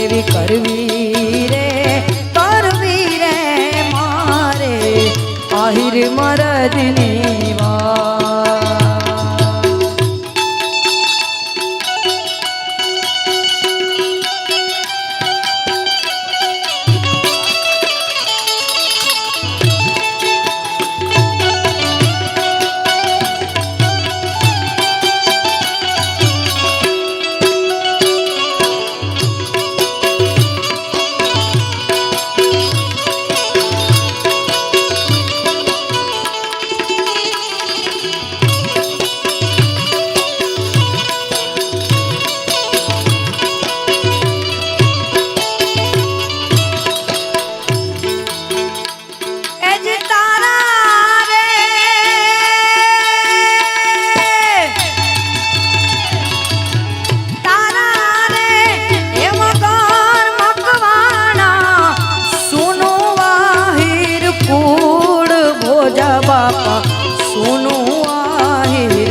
એવી કરવી રે કરવી રે મારે. આહિર મરદની બાપા સુનું આહિર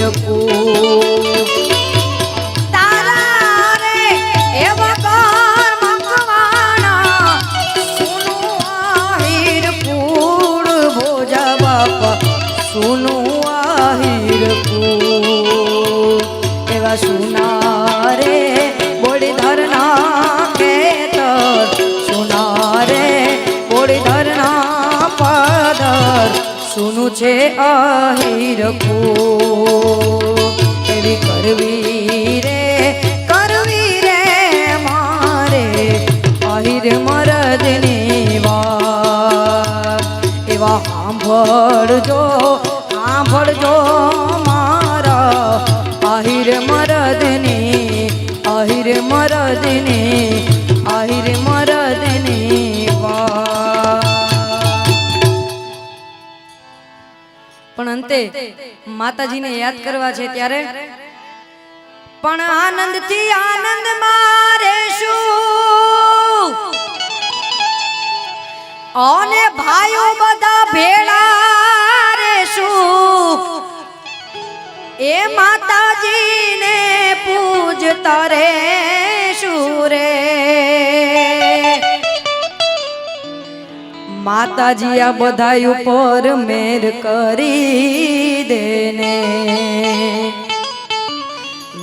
બાપા સુનું આહિર એવા સુના છે આહિર કુળ એવી કરવી રે કરવી રે મારે. આહિર મરદની વાત. એવા સાંભળજો સાંભળજો મારા. આહિર મરદની આહિર મરદની પણ માતાજીને યાદ કરવા છે ત્યારે? પણ આનંદથી આનંદ મારે શું અને ભાઈઓ બધા ભેળા એ માતાજીને પૂજતા રે માતાજી આ બધા ઉપર મેર કરી દેને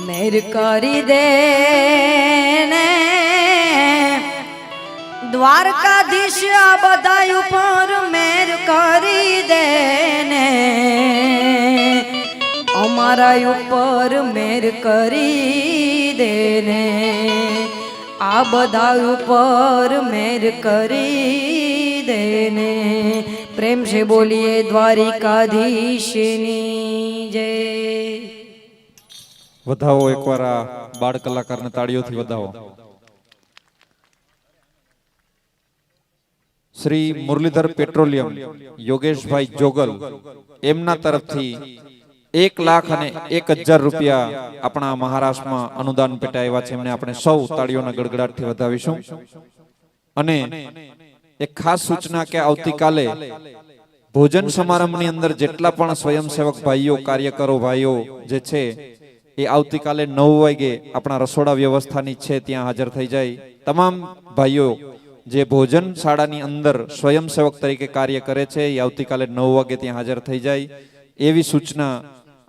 મેર કરી દે ને દ્વારકાધીશ આ બધા ઉપર મેર કરી દે ને અમારા ઉપર મેર કરી દે ને આ બધા ઉપર મેર કરી દે ને પ્રેમ છે બોલીએ દ્વારિકાધીશની જય વધાવો એકવાર આ બાળ કલાકારને તાળીઓથી વધાવો શ્રી મુરલીધર પેટ્રોલિયમ યોગેશભાઈ જોગલ એમના તરફથી એક લાખ અને એક હજાર રૂપિયા આપણા મહારાષ્ટ્રમાં અનુદાન પેટા આવ્યા છે. એમને આપણે સૌ તાળીઓના ગડગડાટથી વધાવીશું. અને એક ખાસ સૂચના કે આવતીકાલે ભોજન સમારંભની અંદર જેટલા પણ સ્વયંસેવક ભાઈઓ કાર્યકરો ભાઈઓ જે છે એ આવતીકાલે નવ વાગે આપણા રસોડા વ્યવસ્થાની છે ત્યાં હાજર થઈ જાય. તમામ ભાઈઓ જે ભોજન શાળાની અંદર સ્વયંસેવક તરીકે કાર્ય કરે છે એ આવતીકાલે નવ વાગે ત્યાં હાજર થઈ જાય. એવી સૂચના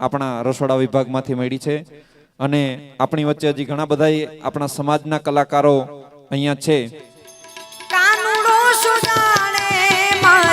આપણા રસોડા વિભાગમાંથી મળી છે. અને આપણી વચ્ચે હજી ઘણા બધા આપણા સમાજના કલાકારો અહીંયા છે.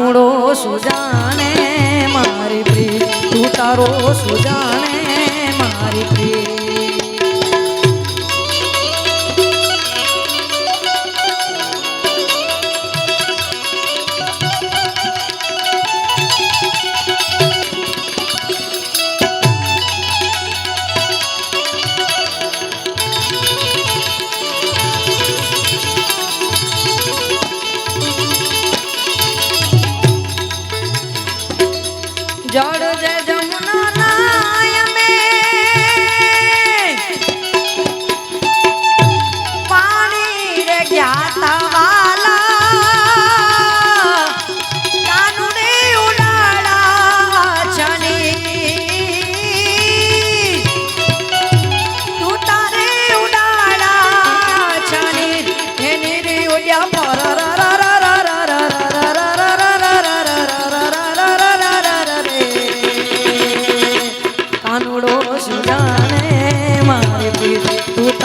કાનુડો સુજાને મારી પ્રી તું તારો સુજાને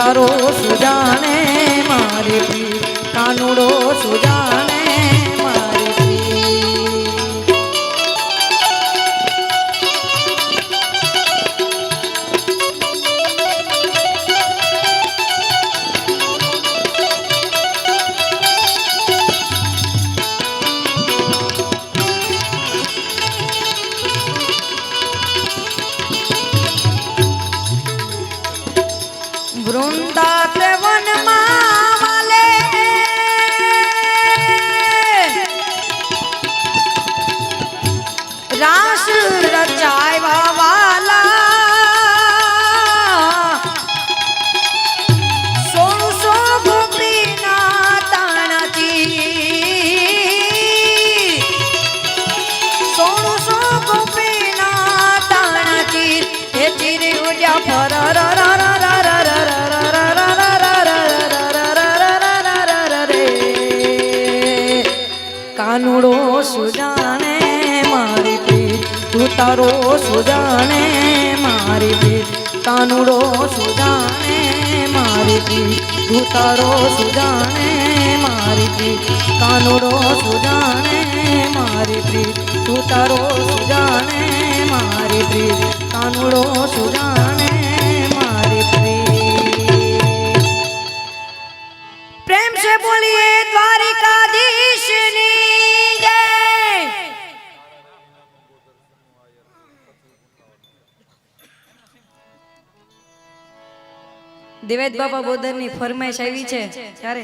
તારો સુજાણે મારી કાનુડો સુજાણે તાનુડો સુજાણે મારી પીઠ તાનુડો સુજાણે મારી પીઠ તું તારો સુજાણે મારી પીઠ તાનુડો સુજાણે મારી પીઠ તું તારો મારી પીઠ તાનુડો સુજાણે દિવેદ બાપા બોદરની ફરમાઈશ આવી છે. ત્યારે